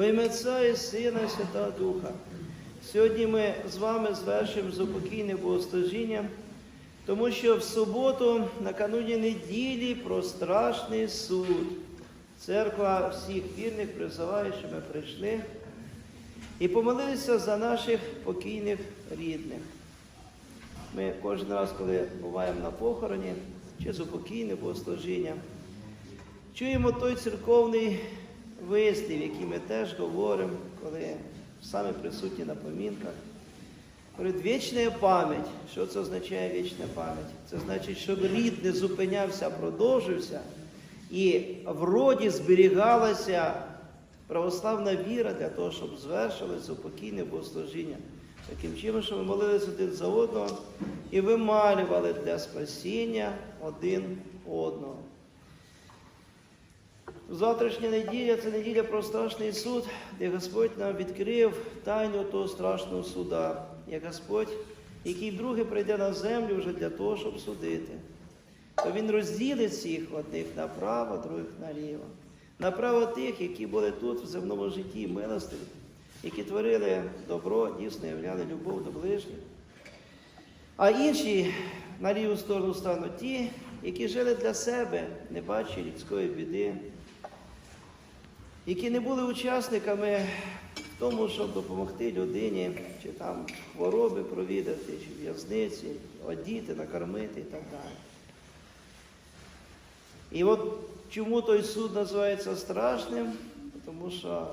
Во ім'я Отця і Сина і Святого Духа. Сьогодні ми з вами звершимо запокійне богослужіння, тому що в суботу, накануні неділі, про страшний суд. Церква всіх вірних призиває, що ми прийшли і помолилися за наших покійних рідних. Ми кожен раз, коли буваємо на похороні чи заупокійне богослужіння, чуємо той церковний вислів, який ми теж говоримо, коли саме присутні на помінках. Говорить, вічна пам'ять. Що це означає вічна пам'ять? Це значить, щоб рід не зупинявся, продовжився, і в роді зберігалася православна віра для того, щоб звершилося покійне богослужіння. Таким чином, що ми молилися один за одного і вималювали для спасіння один одного. Завтрашня неділя це неділя про страшний суд, де Господь нам відкрив тайну того страшного суда, як Господь, який вдруге прийде на землю вже для того, щоб судити. То Він розділить всіх одних направо, других наліво. Направо тих, які були тут в земному житті, милостиві, які творили добро, дійсно являли любов до ближніх. А інші на ліву сторону стануть ті, які жили для себе, не бачачи людської біди, які не були учасниками в тому, щоб допомогти людині, чи там хвороби провідати, чи в'язниці, одіти, накормити і так далі. І от чому той суд називається страшним? Тому що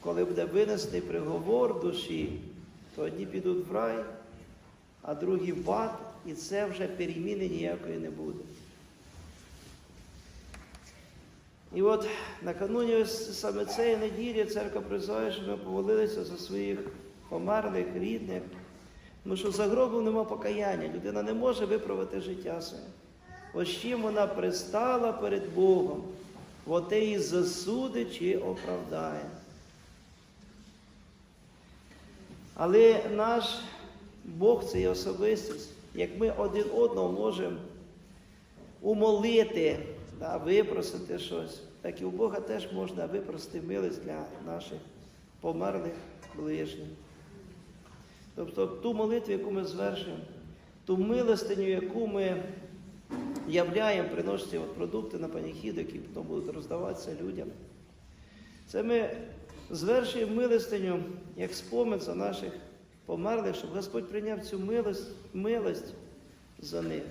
коли буде винесений приговор душі, то одні підуть в рай, а другі в ад, і це вже переміни ніякої не буде. І от накануні саме цієї неділі церква призиває, щоб ми помолилися за своїх померлих, рідних, тому що за гробом нема покаяння. Людина не може виправити життя своє. Ось чим вона пристала перед Богом, оте і засудить чи оправдає. Але наш Бог це є особистість, як ми один одного можемо умолити, да, випросити щось, так і у Бога теж можна випросити милість для наших померлих ближніх. Тобто ту молитву, яку ми звершуємо, ту милостиню, яку ми являємо, приносити от продукти на паніхіду, які потім будуть роздаватися людям. Це ми звершуємо милостиню як спомин за наших померлих, щоб Господь прийняв цю милость, милость за них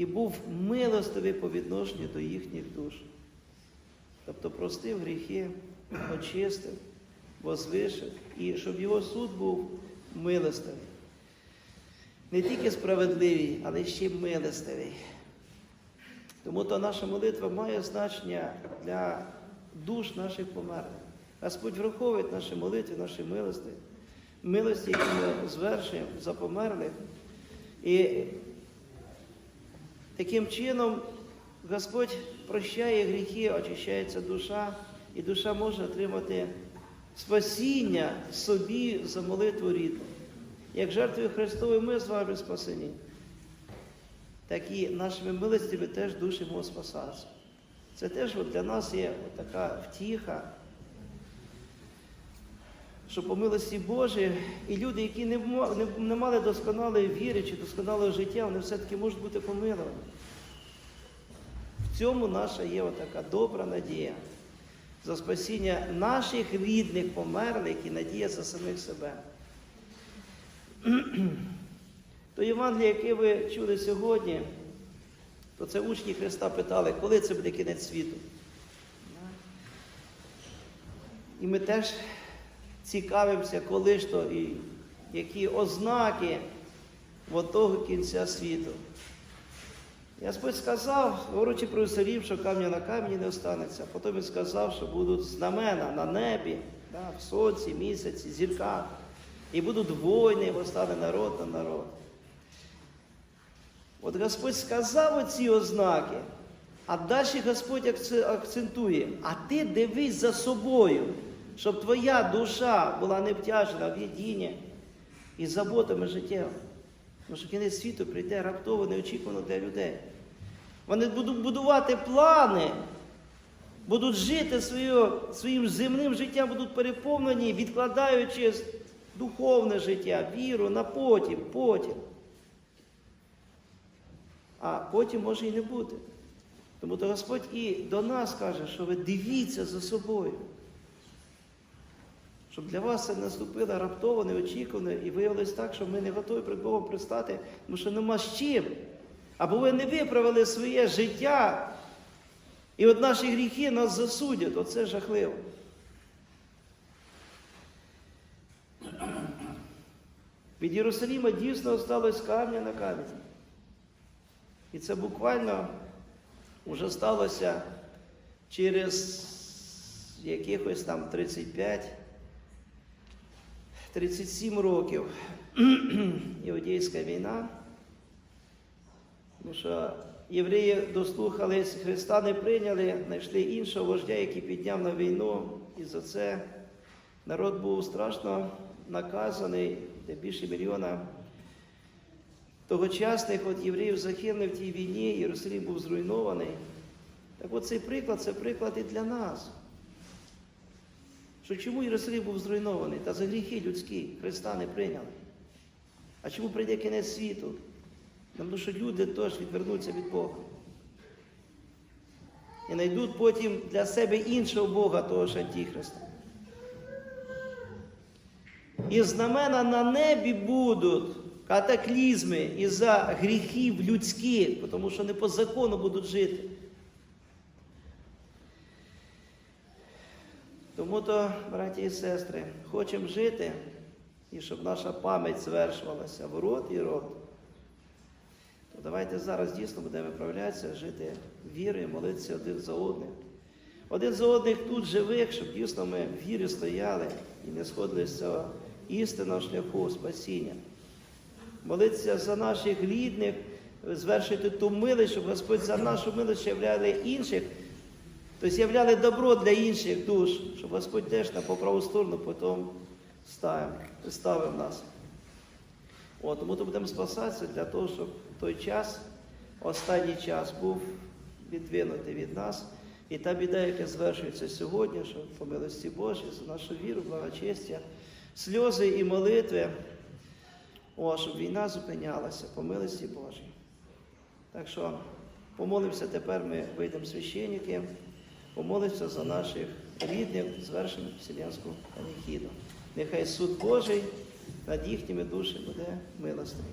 і був милостивий по відношенню до їхніх душ. Тобто простив гріхи, очистив, возвишив, і щоб його суд був милостивий. Не тільки справедливий, але ще й милостивий. Тому то наша молитва має значення для душ наших померлих. Господь враховує наші молитви, наші милості, милості, які ми звершуємо за померлих. І таким чином Господь прощає гріхи, очищається душа, і душа може отримати спасіння собі за молитву рідну. Як жертвою Христовою ми з вами спасені, так і нашими милостями теж душі можуть спасатися. Це теж от для нас є така втіха, що по милості Божій і люди, які не мали досконалої віри чи досконалого життя, вони все-таки можуть бути помиловані. Цьому наша є така добра надія за спасіння наших рідних померлих і надія за самих себе. То Євангеліє, яке ви чули сьогодні, то це учні Христа питали, коли це буде кінець світу. І ми теж цікавимося, коли ж і які ознаки того кінця світу. Господь сказав, говорячи про Ісарів, що камня на камені не останеться. Потім він сказав, що будуть знамена на небі, да, в сонці, місяці, зірках. І будуть війни, і постане народ на народ. От Господь сказав оці ознаки, а далі Господь акцентує, а ти дивись за собою, щоб твоя душа була не втяжена в єдіння і заботами життєвими. Тому що кінець світу прийде раптово, неочікувано для людей. Вони будуть будувати плани, будуть жити своє, своїм земним життям, будуть переповнені, відкладаючи духовне життя, віру на потім, потім. А потім може і не бути. Тому то Господь і до нас каже, що ви дивіться за собою. Щоб для вас це наступило раптово, неочікувано, і виявилось так, що ми не готові перед Богом пристати, тому що нема з чим. Або ви не виправили своє життя, і от наші гріхи нас засудять. Оце жахливо. Від Єрусаліма дійсно осталось камня на камінь. І це буквально вже сталося через якихось там 35-37 років. Іудейська війна. Тому що євреї дослухались Христа, не прийняли, знайшли іншого вождя, який підняв на війну. І за це народ був страшно наказаний, де більше мільйона тогочасних от євреїв загинули в тій війні, Єрусалим був зруйнований. Так от цей приклад це приклад і для нас. Що чому Єрусалим був зруйнований? Та за гріхи людські Христа не прийняли. А чому прийде кінець світу? Тому що люди теж відвернуться від Бога. І знайдуть потім для себе іншого Бога, того ж Антихриста. І знамена на небі будуть катаклізми із-за гріхів людських, тому що не по закону будуть жити. Тому то, браті і сестри, хочемо жити і щоб наша пам'ять звершувалася в рот і рот. То давайте зараз дійсно будемо виправлятися, жити вірою, молитися один за одним. Один за одних тут живих, щоб дійсно ми в вірі стояли і не сходили з цього істинного шляху спасіння. Молитися за наших рідних, звершити ту милість, щоб Господь за нашу милість являли інших, тобто являли добро для інших душ, щоб Господь теж на поправу сторону потім ставив, ставив нас. От, тому то будемо спасатися для того, щоб той час, останній час, був відвинутий від нас. І та біда, яка звершується сьогодні, що по милості Божій, за нашу віру, благочестя, сльози і молитви, о, щоб війна зупинялася по милості Божій. Так що помолимося тепер, ми вийдемо священники, помолимося за наших рідних, звершених Вселенську панихіду. Нехай суд Божий над їхніми душами буде милостивий.